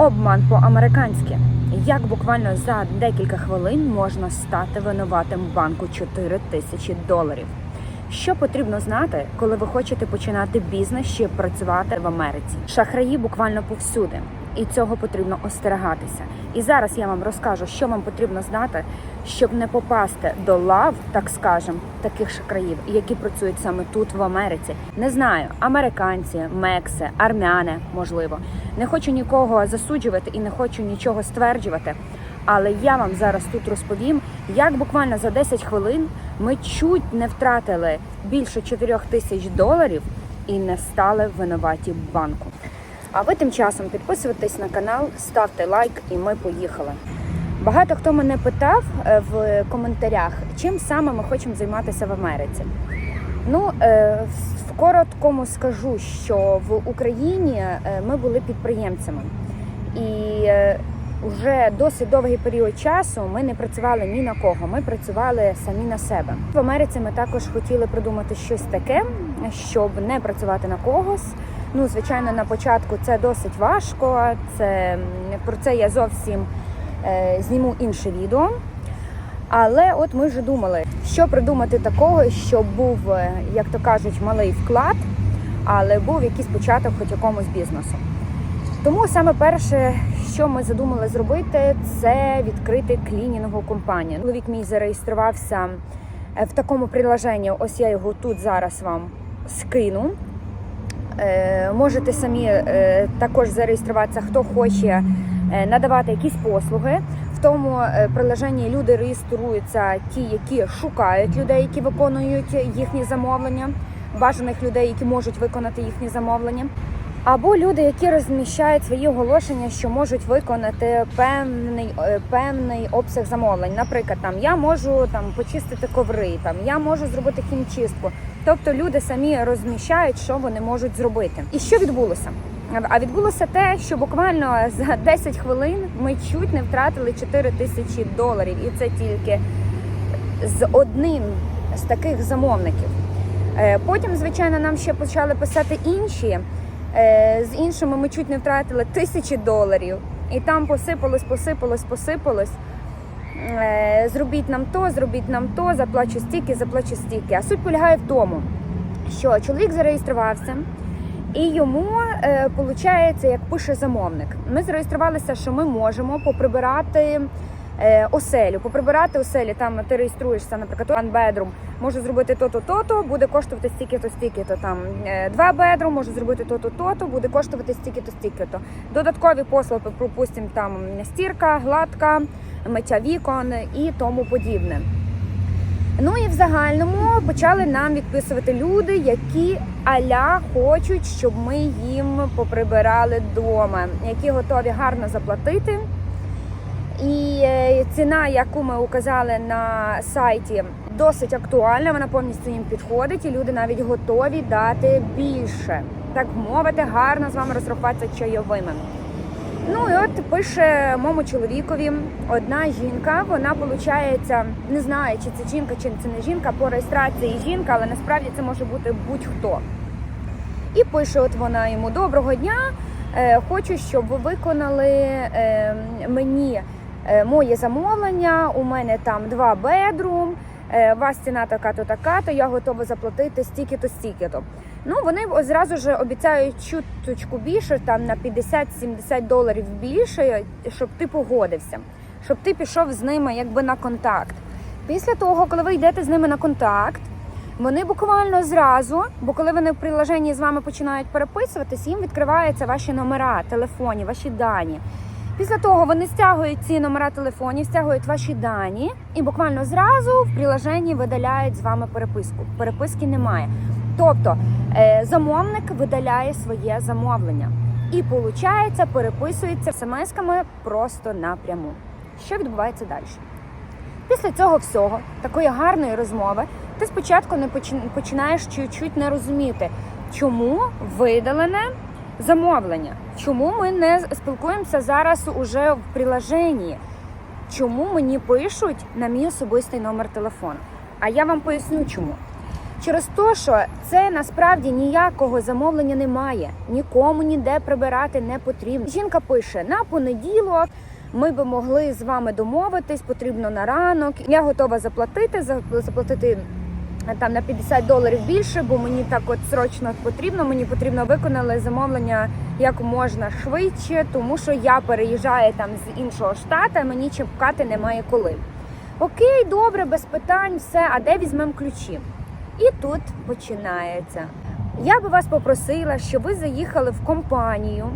Обман по-американськи. Як буквально за декілька хвилин можна стати винуватим банку 4 тисячі доларів? Що потрібно знати, коли ви хочете починати бізнес чи працювати в Америці? Шахраї буквально повсюди, і цього потрібно остерегатися. І зараз я вам розкажу, що вам потрібно знати, щоб не попасти до лав, так скажем, таких шахраїв, які працюють саме тут, в Америці. Не знаю, американці, мекси, армяни, можливо. Не хочу нікого засуджувати і не хочу нічого стверджувати. Але я вам зараз тут розповім, як буквально за 10 хвилин ми чуть не втратили більше 4 тисяч доларів і не стали винуваті банку. А ви тим часом підписуйтесь на канал, ставте лайк, і ми поїхали. Багато хто мене питав е, в коментарях, чим саме ми хочемо займатися в Америці. Ну, е, в короткому скажу, що в Україні е, ми були підприємцями, і вже досить довгий період часу ми не працювали ні на кого. Ми працювали самі на себе. В Америці ми також хотіли придумати щось таке, щоб не працювати на когось. Ну, звичайно, на початку це досить важко. Це про це я зовсім е, зніму інше відео. Але от ми вже думали, що придумати такого, щоб був, е, як то кажуть, малий вклад, але був якийсь початок хоч якомусь бізнесу. Тому саме перше, що ми задумали зробити, це відкрити клінінгову компанію. Чоловік мій зареєструвався е, в такому приложенні. Ось я його тут зараз вам скину. Е, Можете самі е, також зареєструватися, хто хоче е, надавати якісь послуги. В тому приложенні люди реєструються ті, які шукають людей, які виконують їхні замовлення, бажаних людей, які можуть виконати їхні замовлення. Або люди, які розміщають свої оголошення, що можуть виконати певний певний обсяг замовлень. Наприклад, там я можу там почистити коври, там я можу зробити хімчистку. Тобто люди самі розміщають, що вони можуть зробити. І що відбулося? А відбулося те, що буквально за 10 хвилин ми чуть не втратили 4 тисячі доларів, і це тільки з одним з таких замовників. Е, Потім, звичайно, нам ще почали писати інші. Е, З іншими ми чуть не втратили тисячі доларів, і там посипалось, посипалось, посипалось. Е, Зробіть нам то, зробіть нам то, заплачу стільки, заплачу стільки. А суть полягає в тому, що чоловік зареєструвався, і йому е, виходить, як пише замовник. Ми зареєструвалися, що ми можемо поприбирати е, оселю. Поприбирати оселі, там ти реєструєшся, наприклад, one bedroom, можу зробити то-то, то-то, буде коштувати стільки-то, стільки-то. Там е, два bedroom, можу зробити то-то, то-то, буде коштувати стільки-то, стільки-то. Додаткові послуги, припустимо, там стірка, гладка, миття вікон і тому подібне. Ну і в загальному почали нам відписувати люди, які аля хочуть, щоб ми їм поприбирали вдома, які готові гарно заплатити. І е, ціна, яку ми указали на сайті, досить актуальна. Вона повністю їм підходить, і люди навіть готові дати більше. Так мовити, гарно з вами розрахуватися чайовими. Ну і от пише моєму чоловікові одна жінка. Вона виходить, не знаю, чи це жінка, чи це не жінка. По реєстрації жінка, але насправді це може бути будь-хто. І пише: от вона йому доброго дня. е, Хочу, щоб ви виконали е, мені моє замовлення. У мене там два бедрум. е, вас ціна така-то, така-то. Я готова заплатити стільки-то, стільки-то. Ну вони зразу ж обіцяють чуточку більше, там на 50-70 доларів більше, щоб ти погодився, щоб ти пішов з ними якби на контакт. Після того, коли ви йдете з ними на контакт, вони буквально зразу, бо коли вони в приложенні з вами починають переписуватись, їм відкриваються ваші номера, телефонів, ваші дані. Після того вони стягують ці номера телефонів, стягують ваші дані, і буквально зразу в приложенні видаляють з вами переписку. Переписки немає. Тобто е, замовник видаляє своє замовлення і, виходить, переписується смс-ками просто напряму. Що відбувається далі? Після цього всього, такої гарної розмови, ти спочатку не починаєш чуть-чуть не розуміти, чому видалене замовлення, чому ми не спілкуємося зараз уже в приложенні, чому мені пишуть на мій особистий номер телефону. А я вам поясню, чому. Через те, що це насправді ніякого замовлення немає, нікому ніде прибирати не потрібно. Жінка пише на понеділок. Ми би могли з вами домовитись, потрібно на ранок. Я готова заплатити, за- заплатити там на 50 доларів більше, бо мені так от срочно потрібно. Мені потрібно виконали замовлення як можна швидше, тому що я переїжджаю там з іншого штата, мені чекати немає коли. Окей, добре, без питань, все. А де візьмемо ключі? І тут починається. Я би вас попросила, щоб ви заїхали в компанію.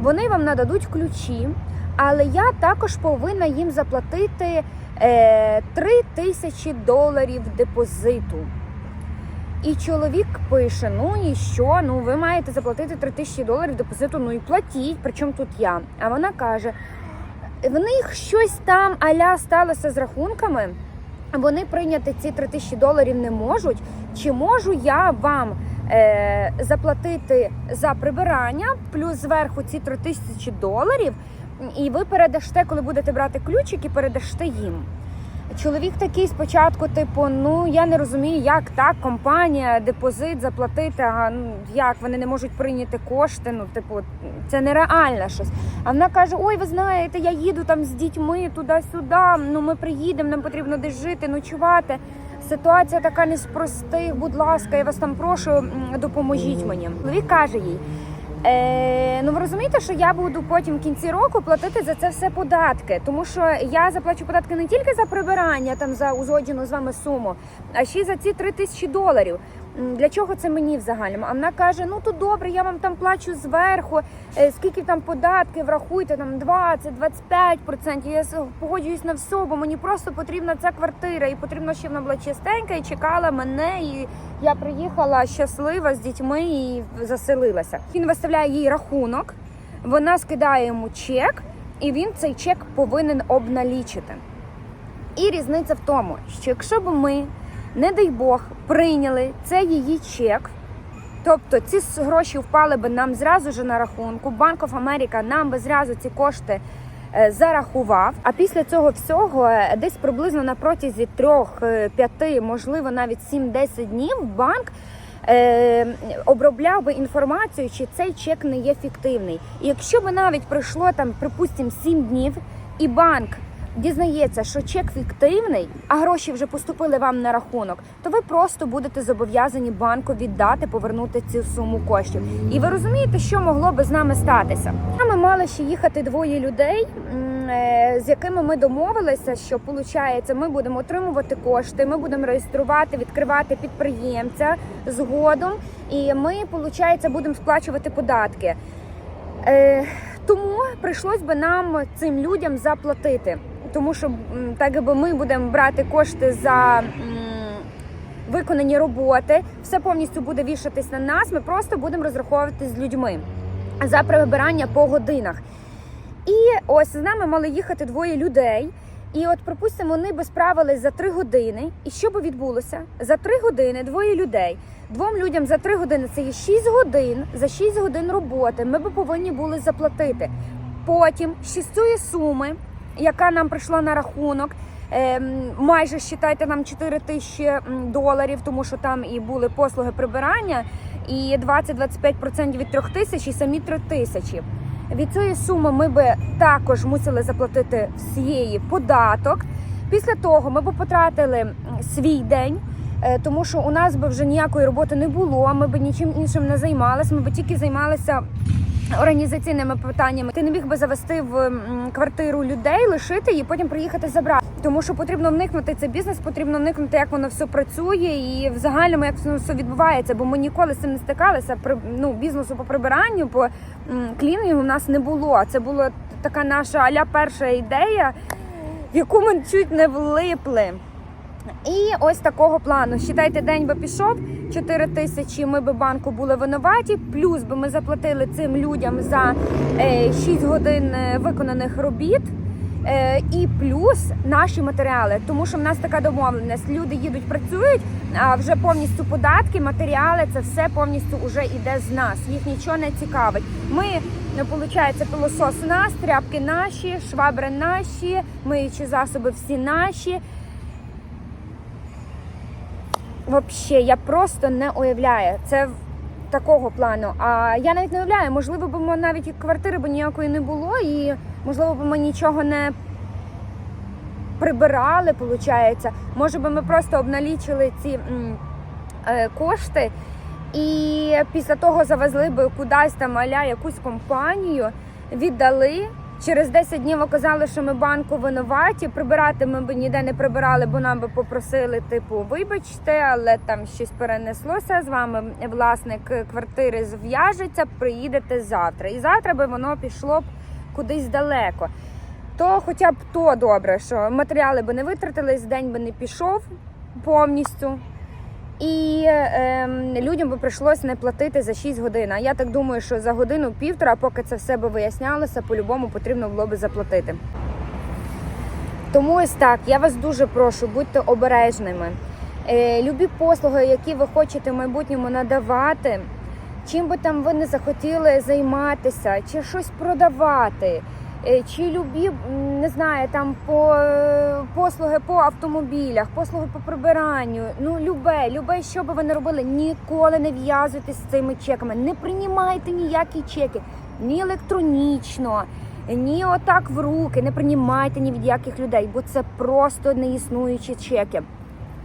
Вони вам нададуть ключі, але я також повинна їм заплатити е, 3 тисячі доларів депозиту. І чоловік пише: ну і що? Ну ви маєте заплатити 3 тисячі доларів депозиту, ну і платіть. Причому тут я. А вона каже: в них щось там аля сталося з рахунками. Вони прийняти ці 3 тисячі доларів не можуть. Чи можу я вам е, заплатити за прибирання, плюс зверху ці 3 тисячі доларів, і ви передасте, коли будете брати ключик, і передасте їм. Чоловік такий спочатку, типу, ну я не розумію, як так, компанія, депозит заплатити, а ну як вони не можуть прийняти кошти. Ну, типу, це нереально щось. А вона каже: Ой, ви знаєте, я їду там з дітьми туди-сюди. Ну ми приїдемо, нам потрібно десь жити, ночувати. Ситуація така неспроста, будь ласка, я вас там прошу, допоможіть мені. Чоловік каже їй. Е, ну ви розумієте, що я буду потім в кінці року платити за це все податки, тому що я заплачу податки не тільки за прибирання, там за узгоджену з вами суму, а ще й за ці 3 тисячі доларів. Для чого це мені в загальному? А вона каже: ну то добре, я вам там плачу зверху, е, скільки там податки, врахуйте там 20-25%. Я погоджуюсь на все, бо мені просто потрібна ця квартира, і потрібно, щоб вона була чистенька і чекала мене. І я приїхала щаслива з дітьми і заселилася. Він виставляє їй рахунок, вона скидає йому чек, і він цей чек повинен обналічити. І різниця в тому, що якщо б ми, не дай Бог, прийняли цей її чек, тобто ці гроші впали би нам зразу ж на рахунку, Банк of America нам би зразу ці кошти е, зарахував. А після цього всього, е, десь приблизно на протязі трьох, е, п'яти, можливо, навіть 7-10 днів, банк. Обробляв би інформацію, чи цей чек не є фіктивний. І якщо би навіть пройшло там, припустимо, 7 днів, і банк дізнається, що чек фіктивний, а гроші вже поступили вам на рахунок, то ви просто будете зобов'язані банку віддати, повернути цю суму коштів. І ви розумієте, що могло би з нами статися? Ми мали ще їхати двоє людей, е, з якими ми домовилися, що виходить, ми будемо отримувати кошти, ми будемо реєструвати, відкривати підприємця згодом, і ми, виходить, будемо сплачувати податки. Е, тому прийшлось би нам цим людям заплатити, тому що так якби ми будемо брати кошти за виконані роботи, все повністю буде вішатись на нас. Ми просто будемо розраховувати з людьми за прибирання по годинах. І ось з нами мали їхати двоє людей. І от, припустимо, вони би справились за три години. І що би відбулося? За три години двоє людей. Двом людям за три години це є 6 годин. За 6 годин роботи ми би повинні були заплатити. Потім з цієї суми, яка нам прийшла на рахунок, ем, майже считайте нам 4 тисячі доларів, тому що там і були послуги прибирання, і 20-25% від 3 тисяч, і самі 3 тисячі. Від цієї суми ми би також мусили заплатити всієї податок. Після того ми б потратили свій день, е, тому що у нас би вже ніякої роботи не було. Ми б нічим іншим не займалися. Ми б тільки займалися організаційними питаннями. Ти не міг би завести в квартиру людей, лишити її, потім приїхати забрати. Тому що потрібно вникнути цей бізнес, потрібно вникнути, як воно все працює, і в загальному як воно все відбувається. Бо ми ніколи з цим не стикалися. При ну бізнесу по прибиранню, по клінінгу у нас не було. Це була така наша аля перша ідея, в яку ми чуть не влипли. І ось такого плану. Считайте, день би пішов 4 тисячі. Ми би банку були винуваті. Плюс би ми заплатили цим людям за е, 6 годин е, виконаних робіт. Е, і плюс наші матеріали, тому що в нас така домовленість. Люди їдуть, працюють, а вже повністю податки, матеріали, це все повністю вже йде з нас. Їх нічого не цікавить. Ми ну, виходить, пилосос наш, тряпки наші, швабри наші, миючі засоби всі наші. Вообще, я просто не уявляю. Це такого плану. А я навіть не уявляю, можливо, б навіть і квартири б ніякої не було, і можливо б ми нічого не прибирали, виходить. Може би ми просто обналічили ці е, кошти і після того завезли би кудись там аля якусь компанію, віддали. Через 10 днів оказали, що ми банку винуваті. Прибирати ми б ніде не прибирали, бо нам би попросили, типу, вибачте, але там щось перенеслося з вами. Власник квартири зв'яжеться, приїдете завтра. І завтра би воно пішло б кудись далеко. То хоча б то добре, що матеріали би не витратились, день би не пішов повністю. І ем, людям би прийшлось не платити за 6 годин. А я так думаю, що за годину-півтора, поки це все би вияснялося, по-любому потрібно було би заплатити. Тому ось так, я вас дуже прошу, будьте обережними. Е, любі послуги, які ви хочете в майбутньому надавати, чим би там ви не захотіли займатися, чи щось продавати, е, чи любі, не знаю, там по е, послуги по автомобілях, послуги по прибиранню. Ну, любе, любе, що би ви не робили, ніколи не в'язуйтесь з цими чеками, не приймайте ніякі чеки, ні електронічно. Ні, отак в руки, не приймайте ні від яких людей, бо це просто неіснуючі чеки.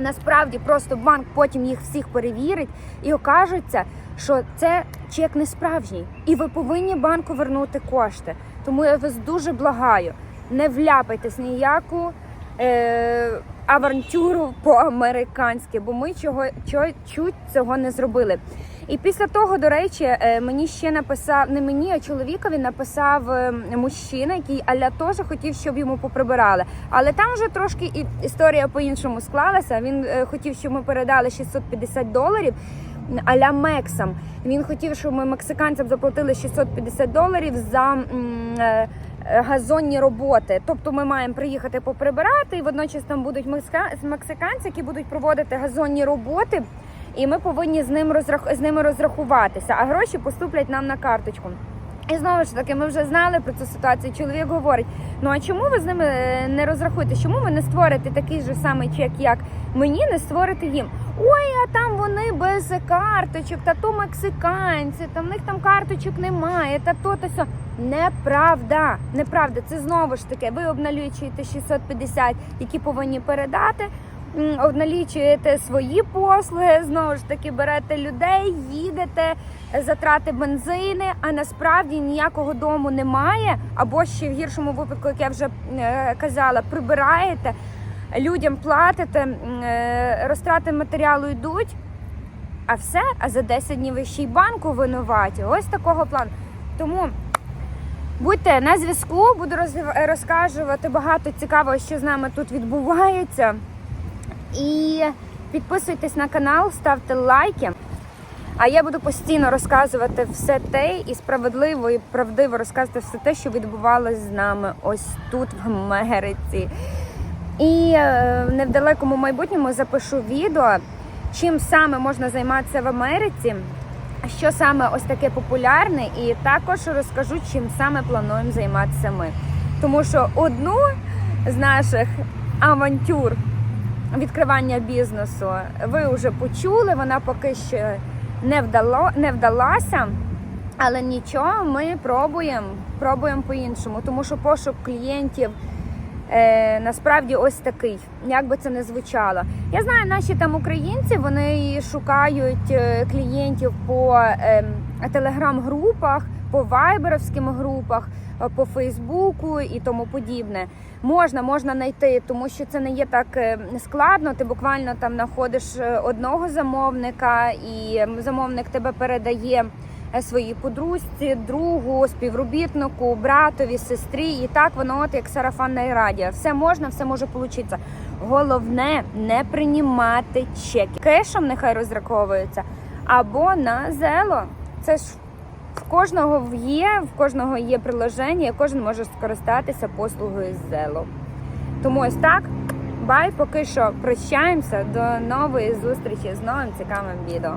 Насправді просто банк потім їх всіх перевірить і окажеться, що це чек не справжній, і ви повинні банку вернути кошти. Тому я вас дуже благаю, не вляпайтесь ніяку е, авантюру по-американськи, бо ми чого, чуть цього не зробили. І після того, до речі, е, мені ще написав не мені, а чоловікові написав е, мужчина, який аля теж хотів, щоб йому поприбирали. Але там вже трошки історія по-іншому склалася. Він е, хотів, щоб ми передали 650 доларів. Аля Мексам. Він хотів, щоб ми мексиканцям заплатили 650 доларів за е, е, газонні роботи. Тобто ми маємо приїхати поприбирати, і водночас там будуть мексиканці, які будуть проводити газонні роботи, і ми повинні з ним розрах... з ними розрахуватися, а гроші поступлять нам на карточку. І знову ж таки, ми вже знали про цю ситуацію. Чоловік говорить: ну а чому ви з ними е, не розрахуєтесь? Чому ви не створите такий же самий чек, як мені, не створите їм? Ой, а там вони без карточок, та то мексиканці, там в них там карточок немає, та то та сьо. Неправда, неправда. Це знову ж таки. Ви обналічуєте 650, які повинні передати. Обналічуєте свої послуги, знову ж таки берете людей, їдете, затрати бензини, а насправді ніякого дому немає. Або ще в гіршому випадку, як я вже е, казала, прибираєте, людям платите, е, розтрати матеріалу йдуть. А все, а за 10 днів ви ще й банку винуваті. Ось такого плану. Тому будьте на зв'язку, буду роз- розказувати багато цікавого, що з нами тут відбувається. І підписуйтесь на канал, ставте лайки. А я буду постійно розказувати все те і справедливо і правдиво розказувати все те, що відбувалося з нами ось тут, в Америці. І е, в невдалекому майбутньому запишу відео, чим саме можна займатися в Америці, що саме ось таке популярне, і також розкажу, чим саме плануємо займатися ми. Тому що одну з наших авантюр відкривання бізнесу ви вже почули, вона поки що не, вдало, не вдалася. Але нічого, ми пробуємо, пробуємо по-іншому, тому що пошук клієнтів е, насправді ось такий, як би це не звучало. Я знаю, наші там українці вони шукають е, клієнтів по е, телеграм-групах, по вайберовським групах, е, по Фейсбуку і тому подібне. Можна, можна знайти, тому що це не є так е, складно. Ти буквально там знаходиш одного замовника, і замовник тебе передає своїй подружці, другу, співробітнику, братові, сестрі. І так воно от як сарафанне радіо. Все можна, все може получитися. Головне не приймати чеки. Кешем нехай розраховується або на зело. Це ж в кожного є, в кожного є приложення, і кожен може скористатися послугою Zelo. Тому ось так. Бай, поки що прощаємося. До нової зустрічі з новим цікавим відео.